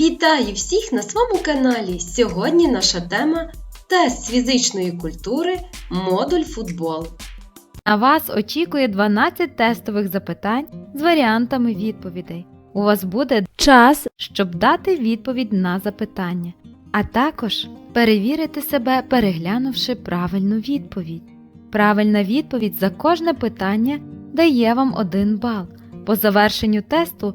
Вітаю всіх на своєму каналі! Сьогодні наша тема тест фізичної культури модуль футбол. На вас очікує 12 тестових запитань з варіантами відповідей. У вас буде час, щоб дати відповідь на запитання, а також перевірити себе, переглянувши правильну відповідь. Правильна відповідь за кожне питання дає вам 1 бал. По завершенню тесту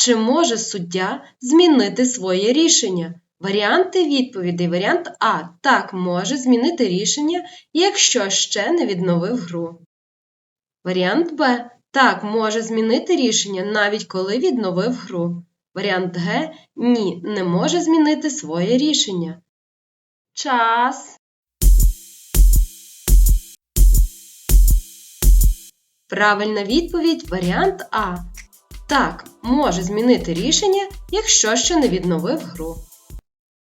Чи може суддя змінити своє рішення? Варіанти відповідей. Варіант А. Так, може змінити рішення, якщо ще не відновив гру. Варіант Б. Так, може змінити рішення, навіть коли відновив гру. Варіант Г. Ні, не може змінити своє рішення. Час. Правильна відповідь варіант А. Так, може змінити рішення, якщо ще не відновив гру.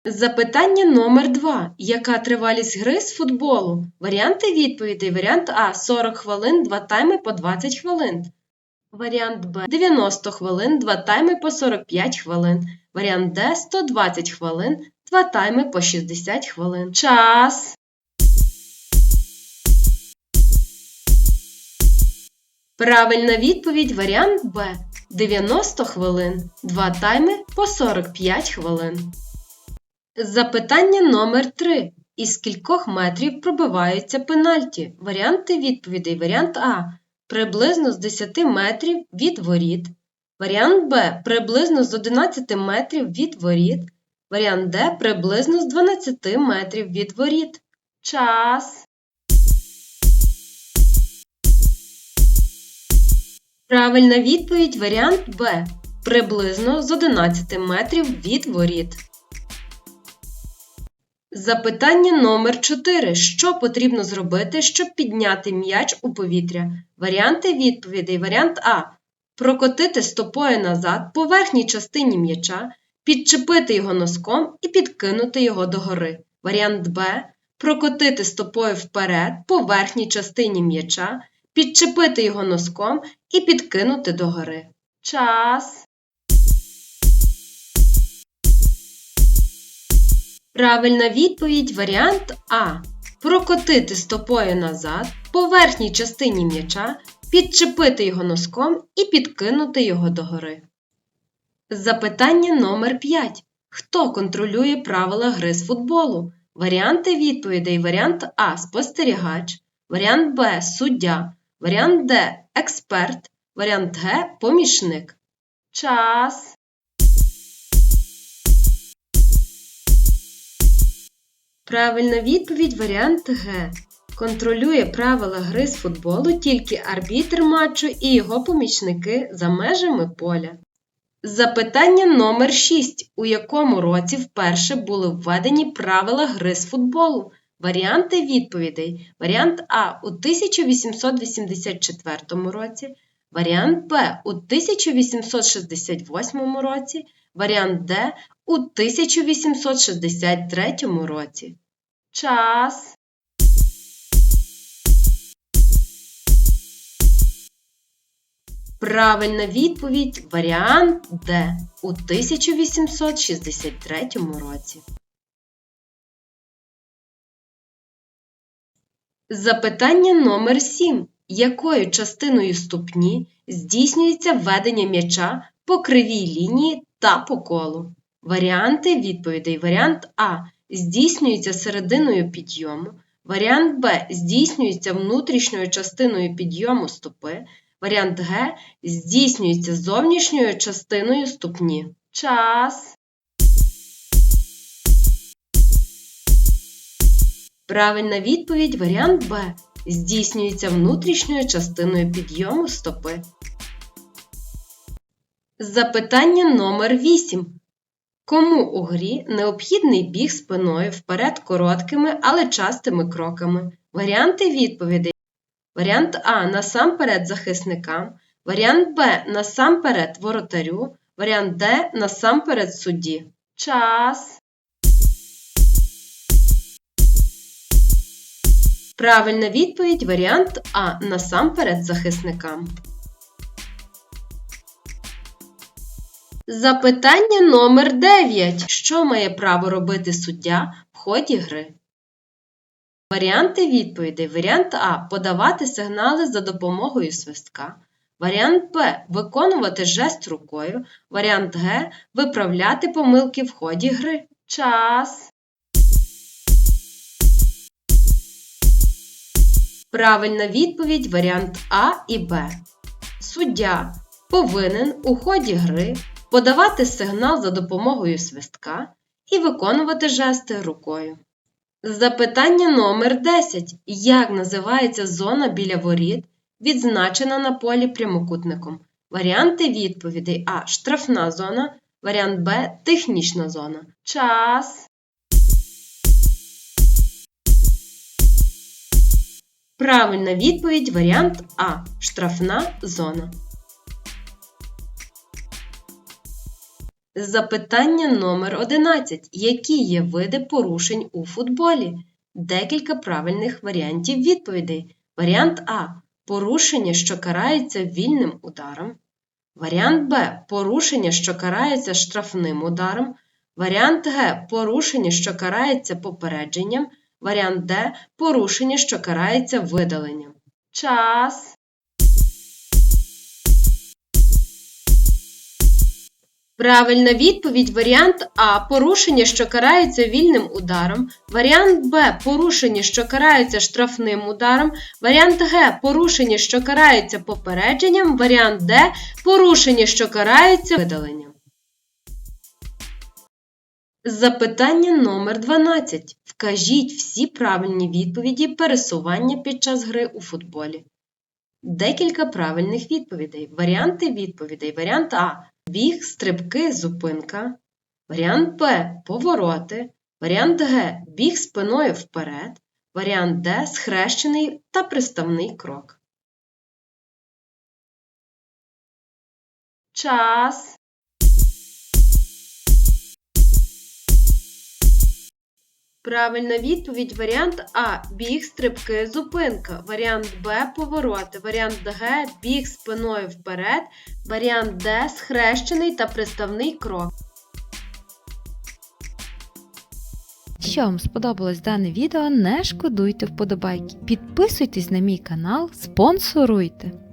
Запитання номер 2. Яка тривалість гри з футболу? Варіанти відповідей. Варіант А 40 хвилин, 2 тайми по 20 хвилин. Варіант Б 90 хвилин, 2 тайми по 45 хвилин. Варіант Д 120 хвилин, 2 тайми по 60 хвилин. Час. Правильна відповідь варіант Б 90 хвилин, 2 тайми по 45 хвилин. Запитання номер 3. Із кількох метрів пробиваються пенальті? Варіанти відповідей. Варіант А. Приблизно з 10 метрів від воріт. Варіант Б. Приблизно з 11 метрів від воріт. Варіант Д. Приблизно з 12 метрів від воріт. Час. Правильна відповідь варіант Б. Приблизно з 11 метрів від воріт. Запитання номер 4. Що потрібно зробити, щоб підняти м'яч у повітря? Варіанти відповідей. Варіант А. Прокотити стопою назад по верхній частині м'яча, підчепити його носком і підкинути його догори. Варіант Б. Прокотити стопою вперед по верхній частині м'яча, підчепити його носком і підкинути догори. Час. Правильна відповідь варіант А. Прокотити стопою назад по верхній частині м'яча, підчепити його носком і підкинути його догори. Запитання номер 5. Хто контролює правила гри з футболу? Варіанти відповідей. Варіант А. Спостерігач. Варіант Б. Суддя. Варіант Д. Експерт. Варіант Г. Помічник. Час. Правильна відповідь варіант Г. Контролює правила гри з футболу тільки арбітр матчу і його помічники за межами поля. Запитання номер 6. У якому році вперше були введені правила гри з футболу? Варіанти відповідей. Варіант А у 1884 році, варіант Б у 1868 році, варіант Д у 1863 році. Час. Правильна відповідь варіант Д у 1863 році. Запитання номер 7. Якою частиною ступні здійснюється введення м'яча по кривій лінії та по колу? Варіанти відповідей. Варіант А. Здійснюється серединою підйому. Варіант Б. Здійснюється внутрішньою частиною підйому стопи. Варіант Г. Здійснюється зовнішньою частиною ступні. Час. Правильна відповідь варіант Б. Здійснюється внутрішньою частиною підйому стопи. Запитання номер 8. Кому у грі необхідний біг спиною вперед короткими, але частими кроками? Варіанти відповідей. Варіант А насамперед захисникам, варіант Б насамперед воротарю, варіант Д насамперед судді. Час. Правильна відповідь варіант А насамперед захисникам. Запитання номер 9. Що має право робити суддя в ході гри? Варіанти відповідей. Варіант А. Подавати сигнали за допомогою свистка. Варіант Б. Виконувати жест рукою. Варіант Г. Виправляти помилки в ході гри. Час. Правильна відповідь варіант А і Б. Суддя повинен у ході гри подавати сигнал за допомогою свистка і виконувати жести рукою. Запитання номер 10. Як називається зона біля воріт, відзначена на полі прямокутником? Варіанти відповідей А. Штрафна зона. Варіант Б. Технічна зона. Час. Правильна відповідь варіант А. Штрафна зона. Запитання номер 11. Які є види порушень у футболі? Декілька правильних варіантів відповідей. Варіант А. Порушення, що карається вільним ударом. Варіант Б. Порушення, що карається штрафним ударом. Варіант Г. Порушення, що карається попередженням. Варіант Д. Порушення, що карається видаленням. Час. Правильна відповідь варіант А. Порушення, що карається вільним ударом. Варіант Б. Порушення, що карається штрафним ударом. Варіант Г. Порушення, що карається попередженням. Варіант Д. Порушення, що карається видаленням. Запитання номер 12. Вкажіть всі правильні відповіді пересування під час гри у футболі. Декілька правильних відповідей. Варіанти відповідей. Варіант А. Біг, стрибки, зупинка. Варіант Б. Повороти. Варіант Г. Біг спиною вперед. Варіант Д. Схрещений та приставний крок. Час. Правильна відповідь варіант А. Біг, стрибки, зупинка. Варіант Б. Повороти. Варіант Г. Біг спиною вперед. Варіант Д. Схрещений та приставний крок. Якщо вам сподобалось дане відео, не шкодуйте вподобайки. Підписуйтесь на мій канал, спонсоруйте.